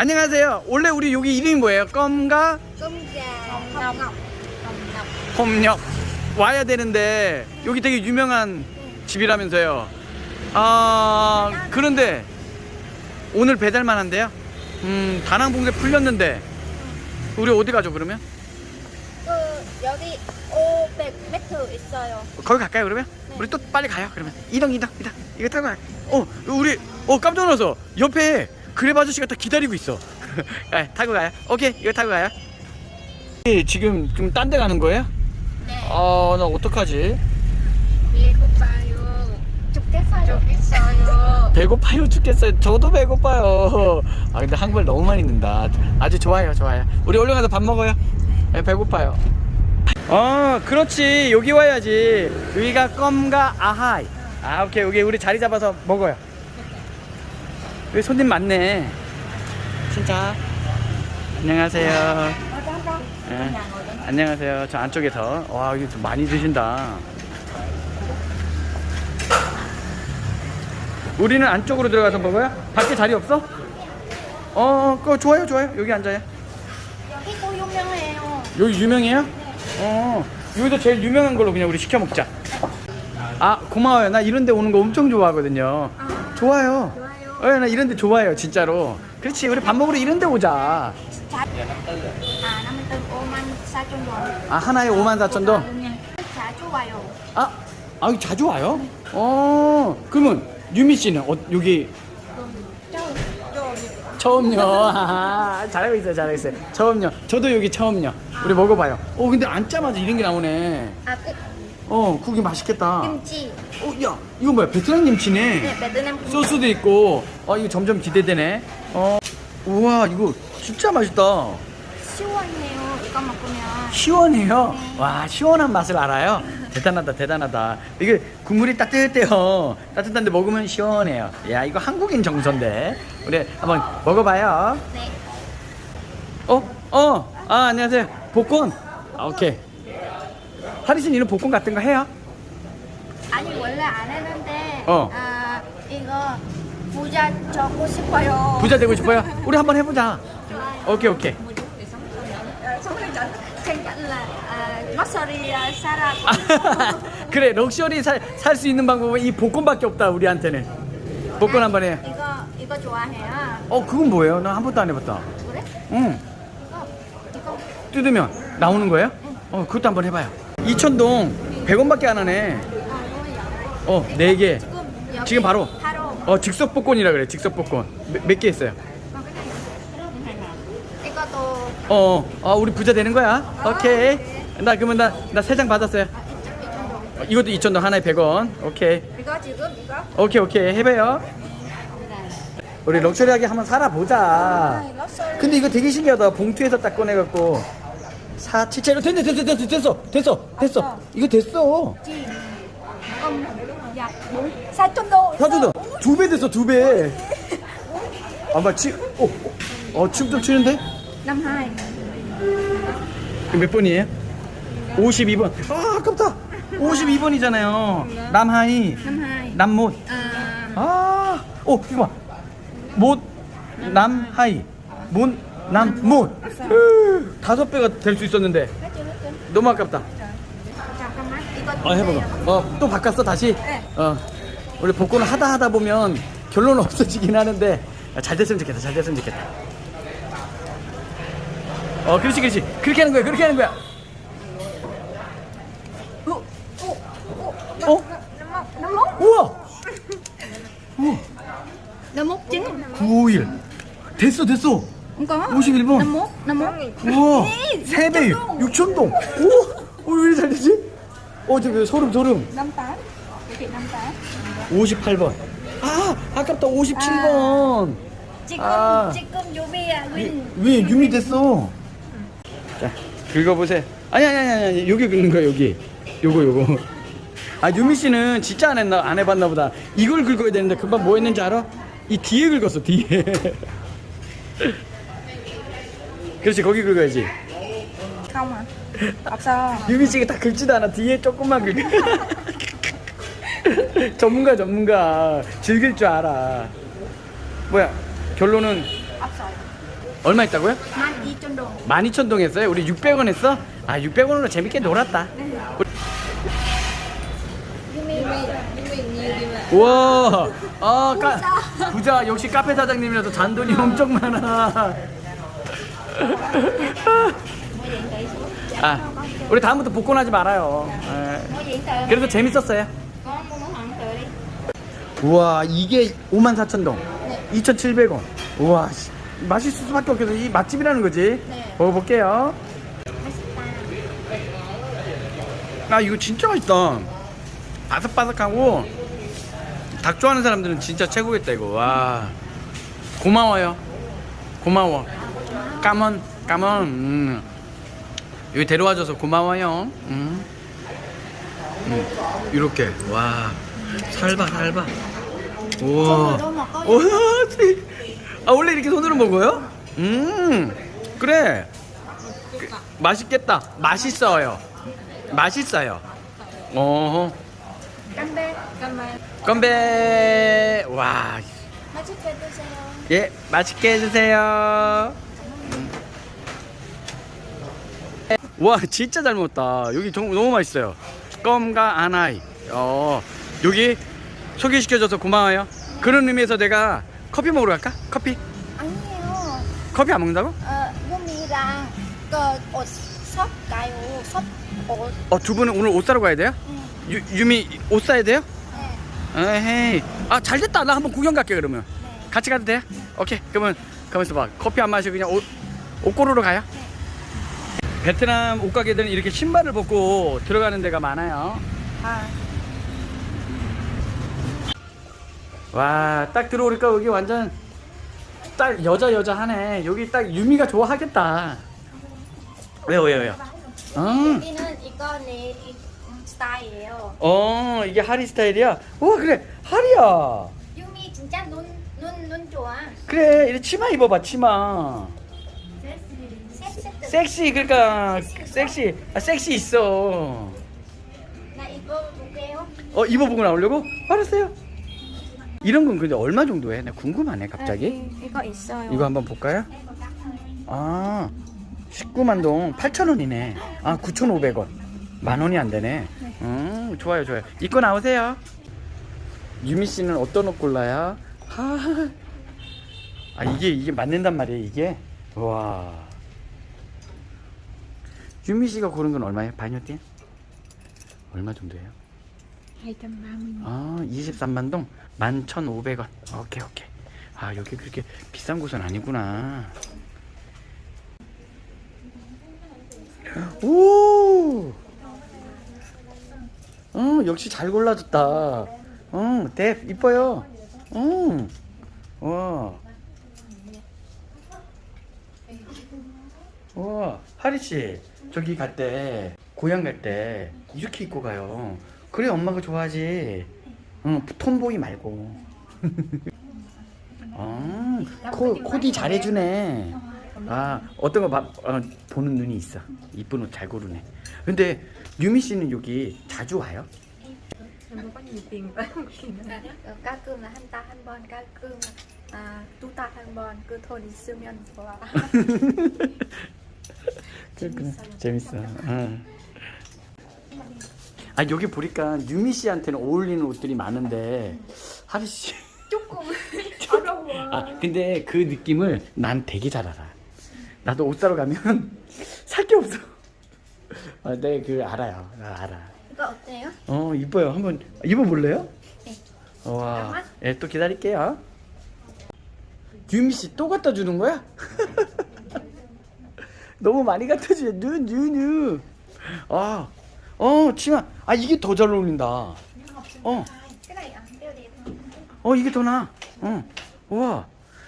안녕하세요. 원래 우리 여기 이름이 뭐예요? 껌가 hồng ngọc 홈역 와야 되는데 여기 되게 유명한 집이라면서요. 아 그런데 오늘 배달만 한대요. 음 다낭 봉쇄 풀렸는데 우리 어디 가죠 그러면? 그 여기 500m 있어요. 거기 갈까요 그러면? 네. 우리 또 빨리 가요 그러면 이동 이동 이동 이거 타고 가. 어 우리 어 깜짝 놀라서 옆에 그랩 아저씨가 딱 기다리고 있어. 아, 타고 가요. 오케이 이거 타고 가요. 예, 지금 좀 딴 데 가는 거예요? 네. 아나 어떡하지? 배고파요. 죽겠어요. 죽겠어요. 배고파요 죽겠어요. 저도 배고파요. 아 근데 한국말 너무 많이 듣는다. 아주 좋아요 좋아요. 우리 얼른 가서 밥 먹어요. 네, 배고파요. 어 그렇지 여기 와야지. 여기가 껌가 아하이. 아 오케이 여기 우리 자리 잡아서 먹어요. 여기 손님 많네. 진짜. 안녕하세요. 예, 안녕하세요. 저 안쪽에서 와 여기 좀 많이 드신다. 우리는 안쪽으로 들어가서 먹어요? 밖에 자리 없어? 어, 그거 좋아요, 좋아요. 여기 앉아요. 여기 또 유명해요. 여기 유명해요? 어, 여기도 제일 유명한 걸로 그냥 우리 시켜 먹자. 아, 고마워요. 나 이런 데 오는 거 엄청 좋아하거든요. 아, 좋아요. 어, 나 이런 데 좋아해요, 진짜로. 그렇지, 우리 밥 먹으러 이런 데 오자. 자, 아, 54 5만 4천 원. 아, 하나에 5만 4천 동? 자주 와요. 아, 자주 와요? 어, 그러면 유미 씨는 어, 여기 처음요. 잘하고 있어요, 잘하고 있어요. 처음요. 저도 여기 처음요. 우리 먹어봐요. 어, 근데 앉자마자 이런 게 나오네. 아, 그 어, 국이 맛있겠다. 김치. 어, 야, 이거 뭐야? 베트남 김치네. 네, 베트남 김치. 소스도 있고. 어, 이거 점점 기대되네. 어, 우와, 이거 진짜 맛있다. 시원해요. 이거 먹으면. 시원해요. 와, 시원한 맛을 알아요. 대단하다, 대단하다. 이게 국물이 따뜻해요. 따뜻한데 먹으면 시원해요. 야, 이거 한국인 정서인데. 우리 한번 먹어봐요. 네. 어? 어? 아, 안녕하세요. 복권? 아, 오케이. 하리신 이런 복권 같은 거 해요? 아니 원래 안 했는데 어. 아 이거 부자 적고 싶어요. 부자 되고 싶어요? 우리 한번 해보자. 오케이, 오케이. 생각은 아, luxury 아, 살아. 그래, 럭셔리 살수 있는 방법은 이 복권밖에 없다, 우리한테는. 복권 한번 해. 이거 이거 좋아해요. 어, 그건 뭐예요? 나 한 번도 안 해봤다. 그래? 응. 이거 이거 뜯으면 나오는 거예요? 어, 그것도 한번 해봐요. 이천동 100원밖에 안 하네. 아? 어, 네 개. 지금 바로. 바로 어, 즉석 복권이라 그래, 즉석 복권. 몇 개 있어요? 이것도 어, 어, 우리 부자 되는 거야. 오케이. 나 그러면 나, 나 세 장 받았어요. 아, 이. 어, 이것도 2,000원 하나에 100원. 오케이. 이거 지금 이거 오케이, 오케이. 해봐요. 우리 럭셔리하게 한번 살아보자. 아. 근데 이거 되게 신기하다. 봉투에서 딱 꺼내갖고. 사, 칠체로 됐네, 됐어, 됐어, 됐어, 됐어, 됐어. 이거 됐어. 지. 음, 야, 뭐? 사촌도. 사주도 두배 됐어, 두 배. 아마 치, 어, 어, 어, 춤 좀 추는데? năm hai. 몇 번이에요? 52번. 아, 아깝다. 52번이잖아요. 남하이. 남못. À, 아, 어, 이거 봐. 못, 남하이, 못, 남못. 으, 다섯 배가 될 수 있었는데? 너무 아깝다. 잠깐만. 이거 어, 해봐봐. 어, 또 바꿨어 다시. 네. 어, 원래 복권을 하다 하다 보면 결론은 없어지긴 하는데 야, 잘 됐으면 좋겠다. 잘 됐으면 좋겠다. 어, 그렇지, 그렇지. 그렇게 하는 거야. 그렇게 하는 거야. 어? năm mốt, năm mốt, 우와. 우와. chín. 951. 됐어, 됐어. Có. 51번. Năm mốt, năm mốt. 우와. 네, 세 배. 6천동. 오, 어, 왜 이렇게 잘 되지? 어, 저 소름, 소름. chị năm tám. 58번. 아, 아깝다. 57번. 지금 아. 지금 유비야 윈. 왜 유미 됐어? 자, 긁어보세요. 아니, 아니, 아니, 아니, 여기 긁는 거야, 여기. 요거, 요거. 아, 유미 씨는 진짜 안 했나, 안 해봤나 보다. 이걸 긁어야 되는데, 금방 뭐 했는지 알아? 이 뒤에 긁었어, 뒤에. 그렇지, 거기 긁어야지. Không à? 없어. 유미 씨가 다 긁지도 않아. 뒤에 조금만 긁어. 전문가, 전문가. 즐길 줄 알아. 뭐야, 결론은 없어요. 얼마 있다고요? 만 이천 동 12,000동 했어요? 우리 600원 했어? 아 600원으로 재밌게 놀았다 우와 아 까, 부자 역시 카페 사장님이라서 잔돈이 엄청 많아 아 우리 다음부터 복권하지 말아요. 예. 그래도 재밌었어요. 우와 이게 54,000동. 2,700원. 우와 씨, 맛있을 수밖에 없겠어 이 맛집이라는 거지? 네. 먹어볼게요. 맛있다. 아 이거 진짜 맛있다. 바삭바삭하고 닭 좋아하는 사람들은 진짜 최고겠다 이거. 와. 고마워요. 고마워 까먼 까먼 음. 여기 데려와줘서 고마워요 음. 음. 이렇게 와 살봐 살봐 우와. 우와, 씨. 아 원래 이렇게 손으로 먹어요? 음 그래 그, 맛있겠다 맛있어요 맛있어요 어 깜배 건배 와 맛있게 드세요 예, 맛있게 해주세요. 와, 진짜 잘 먹었다. 여기 정, 너무 맛있어요. 껌과 아나이. 어, 여기 소개시켜줘서 고마워요. 그런 의미에서 내가 커피 먹으러 갈까? 커피? 아니에요 커피 안 먹는다고? 어 유미랑 그옷섭 가요 섭옷 어, 두 분은 오늘 옷 사러 가야 돼요? 네. 유, 유미 옷 사야 돼요? 네. 에헤이. 아, 잘 됐다. 나 한번 구경 갈게, 그러면. 네. 같이 가도 돼? 오케이. 그러면 가만있어 봐. 커피 안 마시고 그냥 옷, 옷 고르러 가요. 베트남 옷가게들은 이렇게 신발을 벗고 들어가는 데가 많아요. 아 와, 딱 들어오니까 여기 완전 딱 여자 여자 하네. 여기 딱 유미가 좋아하겠다. 왜요, 왜요, 왜요? 어, 여기는 이거 내 이- 스타일이에요 어, 이게 하리 스타일이야. 와, 그래, 하리야. 유미 진짜 눈 눈 눈 좋아 그래, 이래 치마 입어봐, 치마. 섹시 그러니까 섹시, 아, 섹시 있어. 나 이거 볼게요 어 입어보고 나오려고? 알았어요. 이런 건 근데 얼마 정도 해? 나 궁금하네 갑자기. 아, 이거 있어요 이거 한번 볼까요? 아 19만 동 8천 원이네. 아 9,500원. 만 원이 안 되네. 음 좋아요 좋아요. 입고 나오세요. 유미 씨는 어떤 옷 골라요? 하. 아 이게 이게 맞는단 말이에요 이게. 와. 유미 씨가 고른 건 얼마예요? 바이오티? 얼마 정도예요? 230 아, 23만 동 11,500원. 오케이, 오케이. 아, 여기 그렇게 비싼 곳은 아니구나. 오! 어, 역시 잘 골라줬다. 어, 대 이뻐요. 어. 와. 와, 하리 씨. 저기 갈 때, 고향 갈 때 이렇게 입고 가요. 그래 엄마가 좋아하지. 응, 톰보이 말고. 아, 코, 코디 잘해주네. 아, 어떤 거 봐, 어, 보는 눈이 있어. 이쁜 옷 잘 고르네. 근데 유미 씨는 여기 자주 와요? cơm là à, tu ta hắn bon cứ thôi đi siêu nhân quá 그렇구나. 재밌어. 응. 아 여기 보니까 유미 씨한테는 어울리는 옷들이 많은데 하리 씨. 조금 어려워 아 근데 그 느낌을 난 되게 잘 알아. 나도 옷 사러 가면 살 게 없어. 아, 네, 그 알아요. 나 알아. 이거 어때요? 어 이뻐요. 한번 입어볼래요? 네. 와, 잠깐만. 예, 또 기다릴게요. 유미 씨 또 갖다 주는 거야? 너무 많이 갖다 주네. 누누누. 아, 어 치마. 아 이게 더 잘 어울린다. 어, 어 이게 더 나. 어, 와.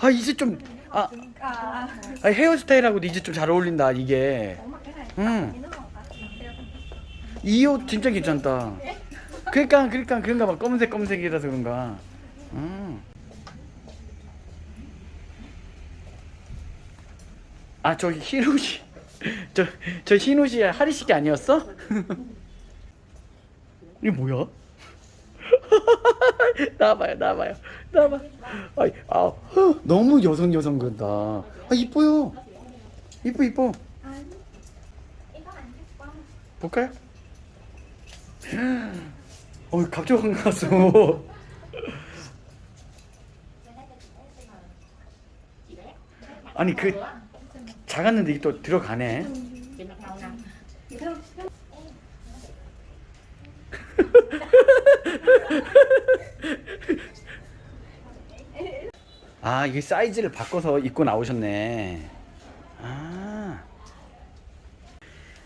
아 이제 좀 아, 아 헤어스타일하고도 이제 좀 잘 어울린다 이게. ủa mà cái này 응. thì nó không phải tiêu 이옷 진짜 괜찮다. 그러니까 그러니까 그런가 봐. 검은색 검은색이라서 그런가. 음. 아 저기 흰 옷이 저 저 흰 옷이 하리 씨게 아니었어? 이게 뭐야? 나와봐요 나와봐요 나봐. 아이, 아, 헉, 너무 여성 여성 그런다. 아 이뻐요. 이뻐 이뻐. 볼까요? 어, 갑자기 확 나왔어. 아니 그 작았는데 이게 또 들어가네. 아 이게 사이즈를 바꿔서 입고 나오셨네. 아.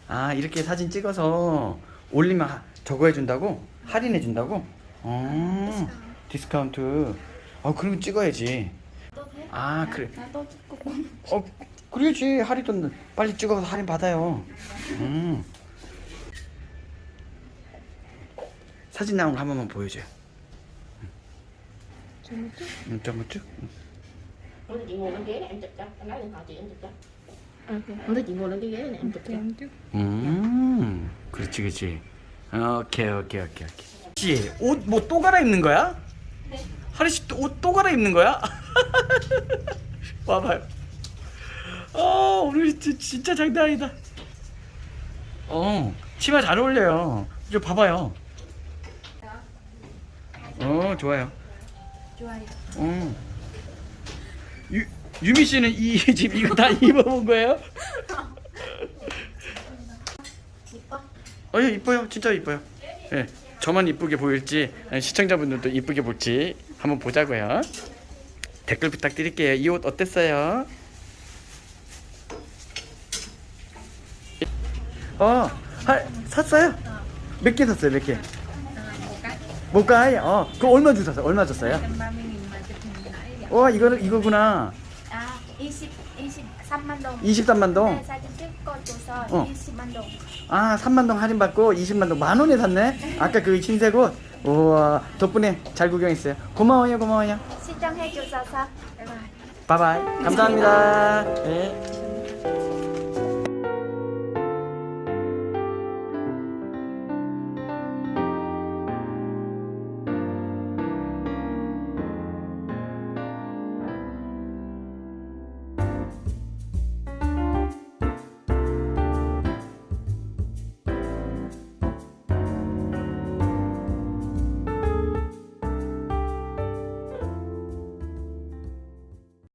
아 이렇게 사진 찍어서 올리면 하- 저거 해준다고? 할인해준다고? 어 디스카운트 아 그러면 찍어야지 아 그래 tôi cũng 어 그래야지 할인도 빨리 찍어서 할인 받아요 음 사진 나온 거 한 번만 보여줘요 음, 잠깐만 쭉 Không thì chị ngồi lên ghế này em chụp cho Em lấy điện thoại chị em chụp cho Không thì chị ngồi lên cái ghế này em chụp cho 음 그렇지 그렇지 오케이 오케이 오케이 오케이 씨 옷 뭐 또 갈아입는 거야? 하리 씨 옷 또 갈아입는 거야? 와봐요 아 오늘 진- 진짜 장난 아니다 어 치마 잘 어울려요 좀 봐봐요 어 좋아요 좋아요 어 유, 유미 씨는 이 지금 이거 다 입어본 거예요? 이뻐 어, 예, 이뻐요. 진짜 이뻐요. 예. 저만 이쁘게 보일지 아니, 시청자분들도 이쁘게 볼지 한번 보자고요. 댓글 부탁드릴게요. 이 옷 어땠어요? 어, 하, 샀어요? 몇 개 샀어요? 몇 개? à, một cái 못 가이. 어, 그 얼마 주셨어요? 얼마 줬어요? 130 nghìn mà chụp hình nãy vậy 와, 이거는 이거구나. à 20 23만 동 23만 네, 동. 사진 찍고 줘서 어. 20만 동 아, 3만 동 할인 받고 20만 동 만 원에 샀네. 아까 그 흰색 옷. 우와, 덕분에 잘 구경했어요. 고마워요, 고마워요. 시청해 주셔서 바이바이 바이바이. 감사합니다. 네.